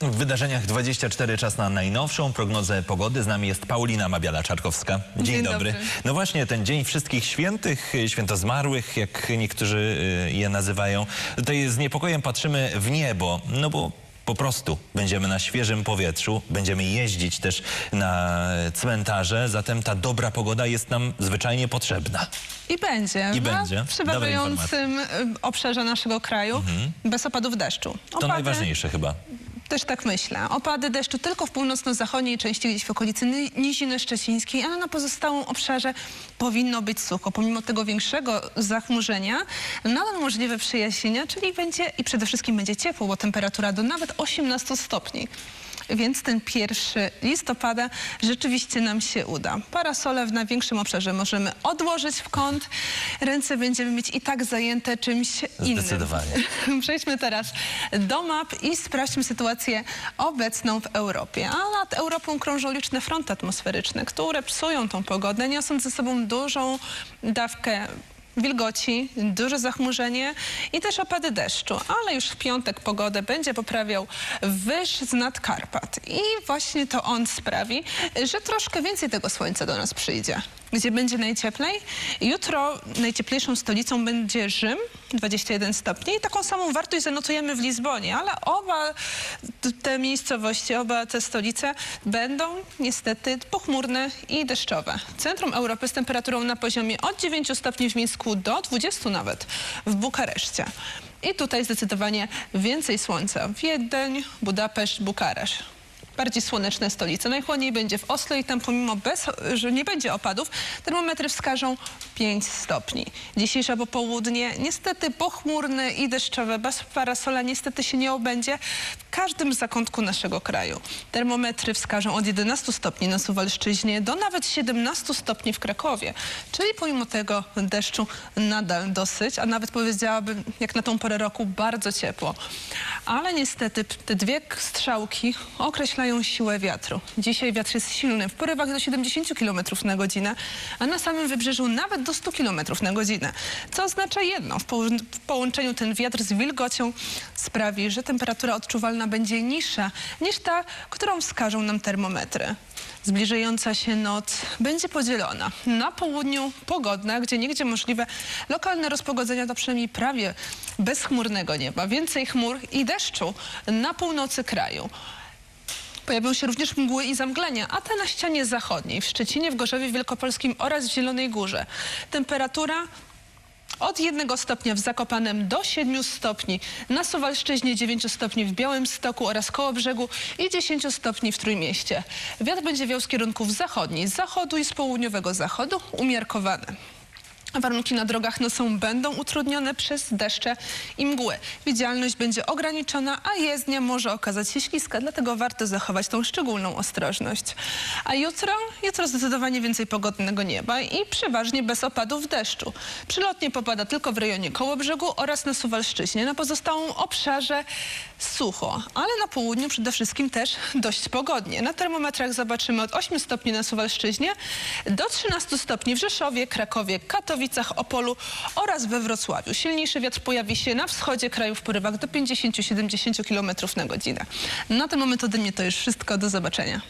W wydarzeniach 24 czas na najnowszą prognozę pogody. Z nami jest Paulina Mabiala-Czarkowska. Dzień, Dzień dobry. dobry. No właśnie, ten Dzień Wszystkich Świętych, Święto Zmarłych, jak niektórzy y, je nazywają. Tutaj z niepokojem patrzymy w niebo, no bo po prostu będziemy na świeżym powietrzu, będziemy jeździć też na cmentarze, zatem ta dobra pogoda jest nam zwyczajnie potrzebna. I będzie. I na będzie. Przeważającym obszarze naszego kraju bez opadów deszczu. To Opady, najważniejsze chyba. Też tak myślę. Opady deszczu tylko w północno-zachodniej części, gdzieś w okolicy Ny- Niziny Szczecińskiej, ale na pozostałym obszarze powinno być sucho. Pomimo tego większego zachmurzenia, nadal możliwe przejaśnienia, czyli będzie i przede wszystkim będzie ciepło, bo temperatura do nawet 18 stopni. Więc ten pierwszy listopada rzeczywiście nam się uda. Parasole w największym obszarze możemy odłożyć w kąt. Ręce będziemy mieć i tak zajęte czymś innym. Zdecydowanie. Przejdźmy teraz do map i sprawdźmy sytuację obecną w Europie. A nad Europą krążą liczne fronty atmosferyczne, które psują tą pogodę, niosąc ze sobą dużą dawkę wilgoci, duże zachmurzenie i też opady deszczu. Ale już w piątek pogodę będzie poprawiał wyż z nad Karpat. I właśnie to on sprawi, że troszkę więcej tego słońca do nas przyjdzie. Gdzie będzie najcieplej? Jutro najcieplejszą stolicą będzie Rzym, 21 stopni. I taką samą wartość zanotujemy w Lizbonie, ale oba te miejscowości, oba te stolice będą niestety pochmurne i deszczowe. Centrum Europy z temperaturą na poziomie od 9 stopni w Mińsku do 20 nawet w Bukareszcie. I tutaj zdecydowanie więcej słońca. Wiedeń, Budapeszt, Bukaresz bardziej słoneczne stolice. Najchłodniej będzie w Oslo i tam pomimo, bez, że nie będzie opadów, termometry wskażą 5 stopni. Dzisiejsze popołudnie niestety pochmurne i deszczowe, bez parasola niestety się nie obędzie w każdym zakątku naszego kraju. Termometry wskażą od 11 stopni na Suwalszczyźnie do nawet 17 stopni w Krakowie. Czyli pomimo tego deszczu nadal dosyć, a nawet powiedziałabym, jak na tą porę roku, bardzo ciepło. Ale niestety te dwie strzałki określają siłę wiatru. Dzisiaj wiatr jest silny, w porywach do 70 km na godzinę, a na samym wybrzeżu nawet do 100 km na godzinę. Co oznacza jedno, w, poł- w połączeniu ten wiatr z wilgocią sprawi, że temperatura odczuwalna będzie niższa niż ta, którą wskażą nam termometry. Zbliżająca się noc będzie podzielona. Na południu pogodna, gdzie niegdzie możliwe lokalne rozpogodzenia do przynajmniej prawie bezchmurnego nieba. Więcej chmur i deszczu na północy kraju. Pojawią się również mgły i zamglenia, a te na ścianie zachodniej, w Szczecinie, w Gorzowie Wielkopolskim oraz w Zielonej Górze. Temperatura od 1 stopnia w Zakopanem do 7 stopni na Suwalszczyźnie, 9 stopni w Białymstoku oraz Kołobrzegu i 10 stopni w Trójmieście. Wiatr będzie wiał z kierunków zachodnich, z zachodu i z południowego zachodu, umiarkowany. Warunki na drogach nocą będą utrudnione przez deszcze i mgły. Widzialność będzie ograniczona, a jezdnia może okazać się śliska, dlatego warto zachować tą szczególną ostrożność. A jutro? Jutro zdecydowanie więcej pogodnego nieba i przeważnie bez opadów deszczu. Przylotnie popada tylko w rejonie Kołobrzegu oraz na Suwalszczyźnie. Na pozostałym obszarze sucho, ale na południu przede wszystkim też dość pogodnie. Na termometrach zobaczymy od 8 stopni na Suwalszczyźnie do 13 stopni w Rzeszowie, Krakowie, Katowicach, Opolu oraz we Wrocławiu. Silniejszy wiatr pojawi się na wschodzie kraju w porywach do 50-70 km na godzinę. Na ten moment ode mnie to już wszystko. Do zobaczenia.